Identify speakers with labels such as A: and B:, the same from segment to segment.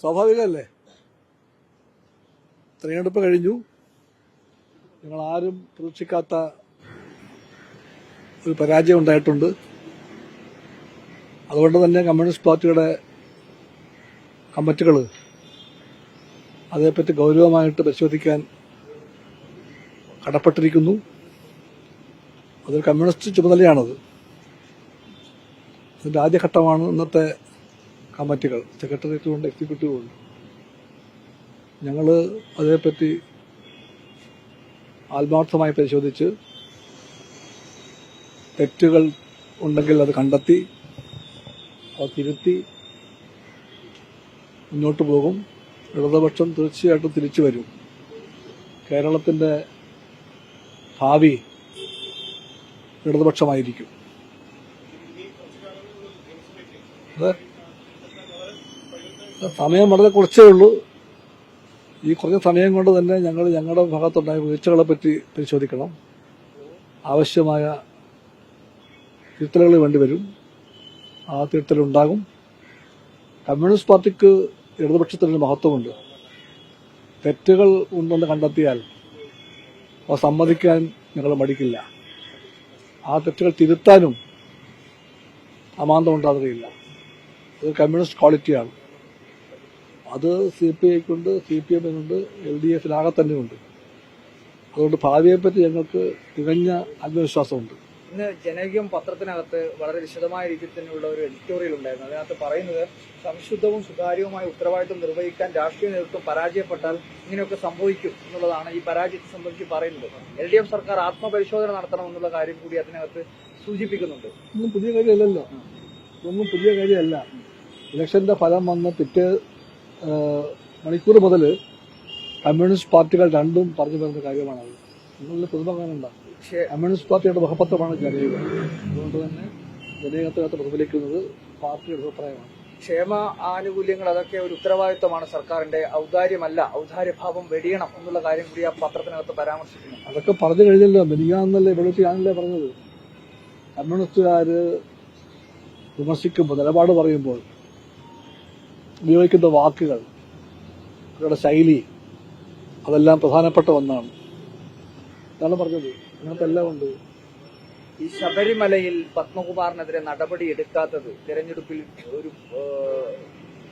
A: സ്വാഭാവികമല്ലേ? തെരഞ്ഞെടുപ്പ് കഴിഞ്ഞു. ഞങ്ങൾ ആരും പ്രതീക്ഷിക്കാത്ത ഒരു പരാജയം ഉണ്ടായിട്ടുണ്ട്. അതുകൊണ്ട് തന്നെ കമ്മ്യൂണിസ്റ്റ് പാർട്ടിയുടെ കമ്മിറ്റികൾ അതേപ്പറ്റി ഗൗരവമായിട്ട് പരിശോധിക്കാൻ കടപ്പെട്ടിരിക്കുന്നു. അതൊരു കമ്മ്യൂണിസ്റ്റ് ചുമതലയാണത്. അതിന്റെ ആദ്യഘട്ടമാണ് ഇന്നത്തെ കമ്മിറ്റികൾ സെക്രട്ടേറിയറ്റും ഉണ്ട് എക്സിക്യൂട്ടീവും ഉണ്ട് ഞങ്ങൾ അതേപ്പറ്റി ആത്മാർത്ഥമായി പരിശോധിച്ച് തെറ്റുകൾ ഉണ്ടെങ്കിൽ അത് കണ്ടെത്തി അത് തിരുത്തി മുന്നോട്ട് പോകും. ഇടതുപക്ഷം തീർച്ചയായിട്ടും തിരിച്ചു വരും. കേരളത്തിന്റെ ഭാവി ഇടതുപക്ഷമായിരിക്കും. അതെ? സമയം വളരെ കുറച്ചേ ഉള്ളൂ. ഈ കുറഞ്ഞ സമയം കൊണ്ട് തന്നെ ഞങ്ങൾ ഞങ്ങളുടെ ഭാഗത്തുണ്ടായ വീഴ്ചകളെ പറ്റി പരിശോധിക്കണം. ആവശ്യമായ തിരുത്തലുകൾ വേണ്ടിവരും ആ തിരുത്തലുണ്ടാകും കമ്മ്യൂണിസ്റ്റ് പാർട്ടിക്ക് ഇടതുപക്ഷത്തിനൊരു മഹത്വമുണ്ട്. തെറ്റുകൾ ഉണ്ടെന്ന് കണ്ടെത്തിയാൽ അവ സമ്മതിക്കാൻ ഞങ്ങൾ മടിക്കില്ല. ആ തെറ്റുകൾ തിരുത്താനും അമാന്തം ഉണ്ടാകുകയില്ല അത് കമ്മ്യൂണിസ്റ്റ് ക്വാളിറ്റിയാണ്. അത് സി പി ഐക്കുണ്ട് സി പി എമ്മിനുണ്ട് എൽ ഡി എഫിലാകെ തന്നെയുണ്ട് അതുകൊണ്ട് ഭാവിയെപ്പറ്റി ഞങ്ങൾക്ക് തികഞ്ഞ ആത്മവിശ്വാസമുണ്ട്.
B: ഇന്ന് ജനകീയം പത്രത്തിനകത്ത് വളരെ വിശദമായ രീതിയിൽ തന്നെയുള്ള ഒരു എഡിറ്റോറിയൽ ഉണ്ടായിരുന്നു. അതിനകത്ത് പറയുന്നത് സംശുദ്ധവും സുതാര്യവുമായ ഉത്തരവാദിത്വം നിർവഹിക്കാൻ രാഷ്ട്രീയ നേതൃത്വം പരാജയപ്പെട്ടാൽ ഇങ്ങനെയൊക്കെ സംഭവിക്കും എന്നുള്ളതാണ് ഈ പരാജയത്തെ സംബന്ധിച്ച് പറയുന്നത്. എൽ ഡി എഫ് സർക്കാർ ആത്മപരിശോധന നടത്തണം എന്നുള്ള കാര്യം കൂടി അതിനകത്ത് സൂചിപ്പിക്കുന്നുണ്ട്.
A: ഒന്നും പുതിയ കാര്യമല്ലല്ലോ. ഒന്നും പുതിയ കാര്യമല്ല. ഇലക്ഷന്റെ ഫലം വന്ന് പിറ്റേ മണിക്കൂർ മുതൽ കമ്മ്യൂണിസ്റ്റ് പാർട്ടികൾ രണ്ടും പറഞ്ഞു വരുന്ന കാര്യമാണത്. നിങ്ങളുടെ പുതുമ കാണണ്ട
B: പക്ഷേ
A: കമ്മ്യൂണിസ്റ്റ് പാർട്ടിയുടെ മുഖപത്രമാണ് ജനീവ് അതുകൊണ്ട് തന്നെ ജനകത്തിനകത്ത് പ്രതിഫലിക്കുന്നത് പാർട്ടിയുടെ അഭിപ്രായമാണ്.
B: ക്ഷേമ ആനുകൂല്യങ്ങൾ അതൊക്കെ ഒരു ഉത്തരവാദിത്വമാണ് സർക്കാരിന്റെ. ഔദാര്യമല്ല ഔദാര്യഭാവം വെടിയണം എന്നുള്ള കാര്യം കൂടി ആ പത്രത്തിനകത്ത് പരാമർശിക്കുന്നു.
A: അതൊക്കെ പറഞ്ഞു കഴിഞ്ഞല്ലോ മിനിയാന്നല്ലേ ഇവിടെ ഞാനല്ലേ പറഞ്ഞത്? കമ്മ്യൂണിസ്റ്റുകാർ വിമർശിക്കുമ്പോൾ നിലപാട് പറയുമ്പോൾ ഉപയോഗിക്കുന്ന വാക്കുകൾ അവരുടെ ശൈലി അതെല്ലാം പ്രധാനപ്പെട്ട ഒന്നാണ്. ഇതാണ് പറഞ്ഞത്. അങ്ങനത്തെ എല്ലാം ഉണ്ട്.
B: ഈ ശബരിമലയിൽ പത്മകുമാറിനെതിരെ നടപടി എടുക്കാത്തത് തെരഞ്ഞെടുപ്പിൽ ഒരു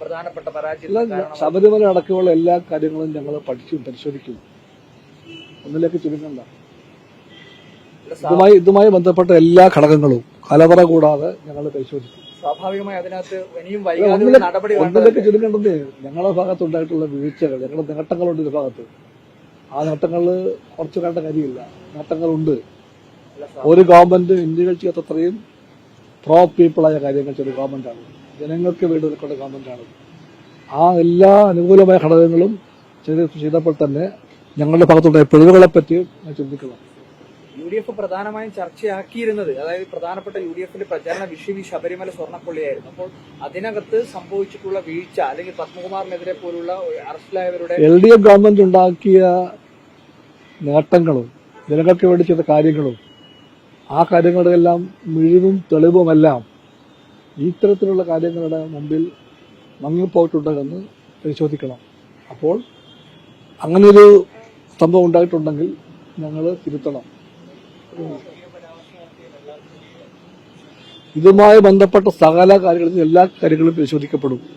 B: പ്രധാനപ്പെട്ട പരാജയം
A: ശബരിമല അടക്കമുള്ള എല്ലാ കാര്യങ്ങളും ഞങ്ങൾ പഠിച്ചും പരിശോധിക്കും. ഒന്നിലേക്ക് ചുരുങ്ങണ്ട. ഇതുമായി ഇതുമായി ബന്ധപ്പെട്ട എല്ലാ ഘടകങ്ങളും കലവറ കൂടാതെ ഞങ്ങൾ പരിശോധിക്കും.
B: സ്വാഭാവികമായി അതിനകത്ത് ഇനിയും വൈകാതെ ഒരു നടപടി
A: ഒന്നിലൊക്കെ ചുരുങ്ങേണ്ടത് ഞങ്ങളുടെ ഭാഗത്തുണ്ടായിട്ടുള്ള വീഴ്ചകൾ ഞങ്ങളുടെ നേട്ടങ്ങളുണ്ട് ഇത് ഭാഗത്ത്. ആ നേട്ടങ്ങൾ കുറച്ചു കണ്ട കാര്യമില്ല. നേട്ടങ്ങളുണ്ട്. ഒരു ഗവൺമെന്റ് ഇന്ത്യകൾ ചെയ്യാത്തത്രയും പ്രോ പീപ്പിളായ കാര്യങ്ങൾ ചെയ്ത ഗവൺമെന്റാണ് ജനങ്ങൾക്ക് വേണ്ടി നിൽക്കുന്ന ഗവൺമെന്റാണ് ആ എല്ലാ അനുകൂലമായ ഘടകങ്ങളും ചെയ്ത് ചെയ്തപ്പോൾ തന്നെ ഞങ്ങളുടെ ഭാഗത്തുണ്ടായ പിഴവുകളെ പറ്റി ചിന്തിക്കണം
B: യു ഡി എഫ് പ്രധാനമായും ചർച്ചയാക്കിയിരുന്നത് അതായത് പ്രധാനപ്പെട്ട യു ഡി എഫിന്റെ പ്രചാരണ വിഷയം ഈ ശബരിമല സ്വർണപ്പള്ളിയായിരുന്നു അപ്പോൾ അതിനകത്ത് സംഭവിച്ചിട്ടുള്ള വീഴ്ച അല്ലെങ്കിൽ പത്മകുമാറിനെതിരെ പോലുള്ള അറസ്റ്റിലായവരുടെ
A: എൽ ഡി എഫ് ഗവൺമെന്റ് ഉണ്ടാക്കിയ നേട്ടങ്ങളും ജനങ്ങൾക്ക് വേണ്ടി ചെയ്ത കാര്യങ്ങളും ആ കാര്യങ്ങളുടെയെല്ലാം മിഴിവും തെളിവുമെല്ലാം ഇത്തരത്തിലുള്ള കാര്യങ്ങളുടെ മുമ്പിൽ മങ്ങിപ്പോയിട്ടുണ്ടെന്ന് പരിശോധിക്കണം. അപ്പോൾ അങ്ങനൊരു സംഭവം ഉണ്ടായിട്ടുണ്ടെങ്കിൽ ഞങ്ങൾ തിരുത്തണം. ഇതുമായി ബന്ധപ്പെട്ട സകല കാര്യങ്ങളും എല്ലാ കാര്യങ്ങളും പരിശോധിക്കപ്പെടും.